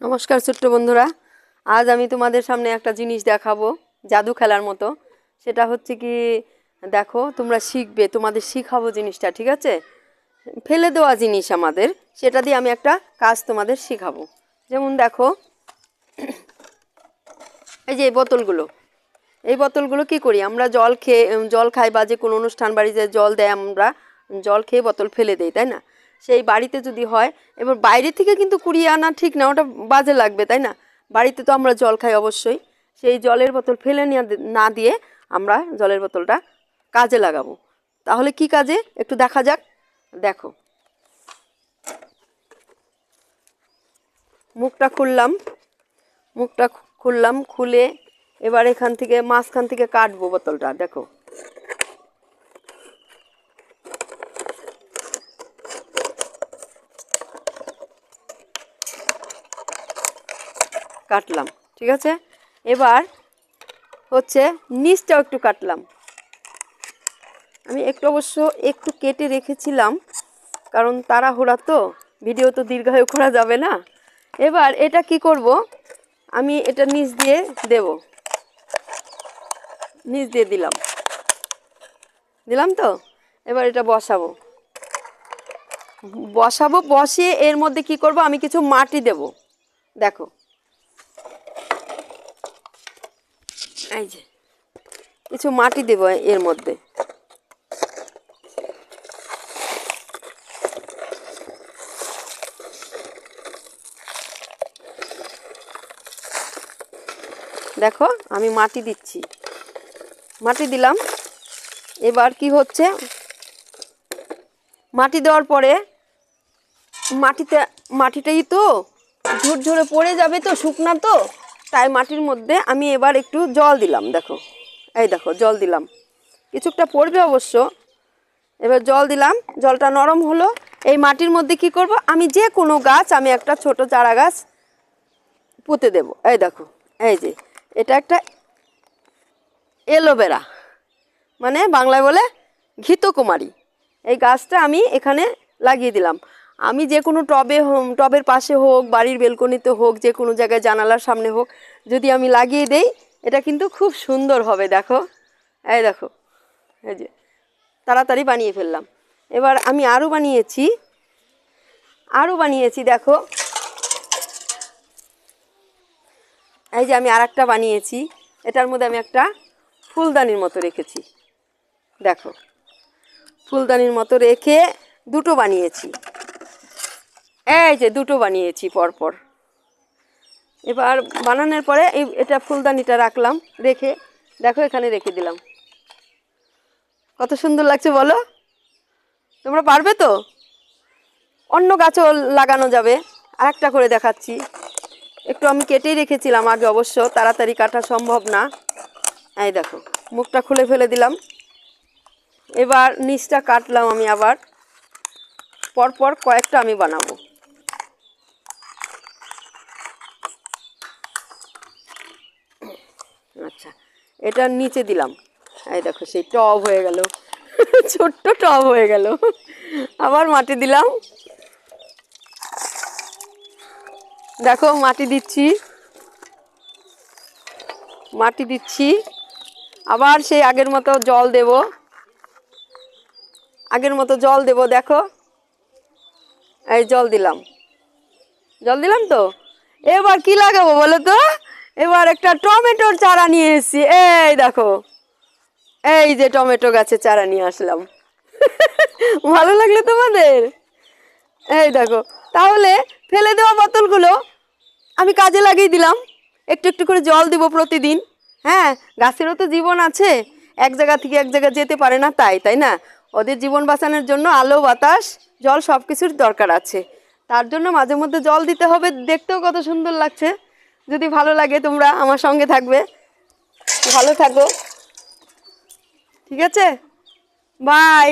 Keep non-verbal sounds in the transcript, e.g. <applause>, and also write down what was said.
নমস্কার ছোট্ট বন্ধুরা। আজ আমি তোমাদের সামনে একটা জিনিস দেখাবো জাদু খেলার মতো। সেটা হচ্ছে কি, দেখো, তোমরা শিখবে, তোমাদের শিখাবো জিনিসটা, ঠিক আছে? ফেলে দেওয়া জিনিস আমাদের, সেটা দিয়ে আমি একটা কাজ তোমাদের শিখাবো। যেমন দেখো, এই যে এই বোতলগুলো এই বোতলগুলো কি করি? আমরা জল খেয়ে, জল খাই বা যে কোনো অনুষ্ঠান বাড়িতে জল দেয়, আমরা জল খেয়ে বোতল ফেলে দেই, তাই না? সেই বাড়িতে যদি হয়, এবার বাইরে থেকে কিন্তু কুড়িয়ে আনা ঠিক না, ওটা বাজে লাগবে, তাই না? বাড়িতে তো আমরা জল খাই অবশ্যই। সেই জলের বোতল ফেলে না দিয়ে আমরা জলের বোতলটা কাজে লাগাবো। তাহলে কি কাজে? একটু দেখা যাক। দেখো। মুখটা খুললাম। মুখটা খুললাম, খুলে এবার এখান থেকে মাঝখান থেকে কাটবো বোতলটা, দেখো। কাটলাম, ঠিক আছে? এবার হচ্ছে নিচটাও একটু কাটলাম। আমি একটু অবশ্য একটু কেটে রেখেছিলাম, কারণ তাড়াহুড়া তো, ভিডিও তো দীর্ঘায়ু করা যাবে না। এবার এটা কি করব? আমি এটা নিচ দিয়ে দেব। নিচ দিয়ে দিলাম। দিলাম তো? এবার এটা বসাবো। বসাবো, বসিয়ে এর মধ্যে কি করব? আমি কিছু মাটি দেব। দেখো এই যে, কিছু মাটি দেব এর মধ্যে। দেখো, আমি মাটি দিচ্ছি। মাটি দিলাম। এবার কি হচ্ছে? মাটি দেওয়ার পরে মাটিতে, মাটিটাই তো ঝুরঝুরে পড়ে যাবে তো, শুকনা তো। তাই মাটির মধ্যে আমি এবার একটু জল দিলাম, দেখো। এই দেখো, জল দিলাম। কিছুটা পড়বে অবশ্য। এবার জল দিলাম, জলটা নরম হলো। এই মাটির মধ্যে কি করব? আমি যে কোনো গাছ, আমি একটা ছোট চারা গাছ পুঁতে দেব। এই দেখো, এই যে, এটা একটা এলোভেরা মানে বাংলায় বলে ঘিতকুমারী। এই গাছটা আমি এখানে লাগিয়ে দিলাম। আমি যে কোনো টবে টবের পাশে হোক, বাড়ির বেলকনিতে হোক, যে কোনো জায়গায় জানালার সামনে হোক, যদি আমি লাগিয়ে দেই, এটা কিন্তু খুব সুন্দর হবে, দেখো। এই দেখো, এই যে, তাড়াতাড়ি বানিয়ে ফেললাম। এবার আমি আরও বানিয়েছি আরও বানিয়েছি, দেখো। এই যে আমি আর একটা বানিয়েছি, এটার মধ্যে আমি একটা ফুলদানির মতো রেখেছি। দেখো, ফুলদানির মতো রেখে দুটো বানিয়েছি। এই যে দুটো বানিয়েছি পরপর। এবার বানানোর পরে এই, এটা ফুলদানিটা রাখলাম, রেখে, দেখো এখানে রেখে দিলাম। কত সুন্দর লাগছে বলো? তোমরা পারবে তো? অন্য গাছও লাগানো যাবে। আর একটা করে দেখাচ্ছি। একটু আমি কেটেই রেখেছিলাম আগে অবশ্য, তাড়াতাড়ি কাটা সম্ভব না। এই দেখো, মুখটা খুলে ফেলে দিলাম। এবার নিচটা কাটলাম আমি আবার। পরপর কয়েকটা আমি বানাবো। আচ্ছা এটা নিচে দিলাম। এই দেখো, সেই টব হয়ে গেল। <laughs> ছোট্ট টব হয়ে গেল। আবার মাটি দিলাম। দেখো, মাটি দিচ্ছি। মাটি দিচ্ছি। আবার সেই আগের মতো জল দেব। আগের মতো জল দেব, দেখো। এই জল দিলাম। জল দিলাম তো? এবার কি লাগাবো বলো তো? এবার একটা টমেটোর চারা নিয়ে এসেছি। এই দেখো, এই যে টমেটো গাছের চারা নিয়ে আসলাম। ভালো লাগল তোমাদের? এই দেখো, তাহলে ফেলে দেওয়া বোতলগুলো আমি কাজে লাগিয়ে দিলাম। একটু একটু করে জল দিব প্রতিদিন। হ্যাঁ গাছেরও তো জীবন আছে। এক জায়গা থেকে এক জায়গায় যেতে পারে না তাই তাই না? ওদের জীবন বাঁচানোর জন্য আলো, বাতাস, জল সব কিছুর দরকার আছে। তার জন্য মাঝে মধ্যে জল দিতে হবে। দেখতেও কত সুন্দর লাগছে। যদি ভালো লাগে তোমরা আমার সঙ্গে থাকবে। ভালো থাকো। ঠিক আছে? বাই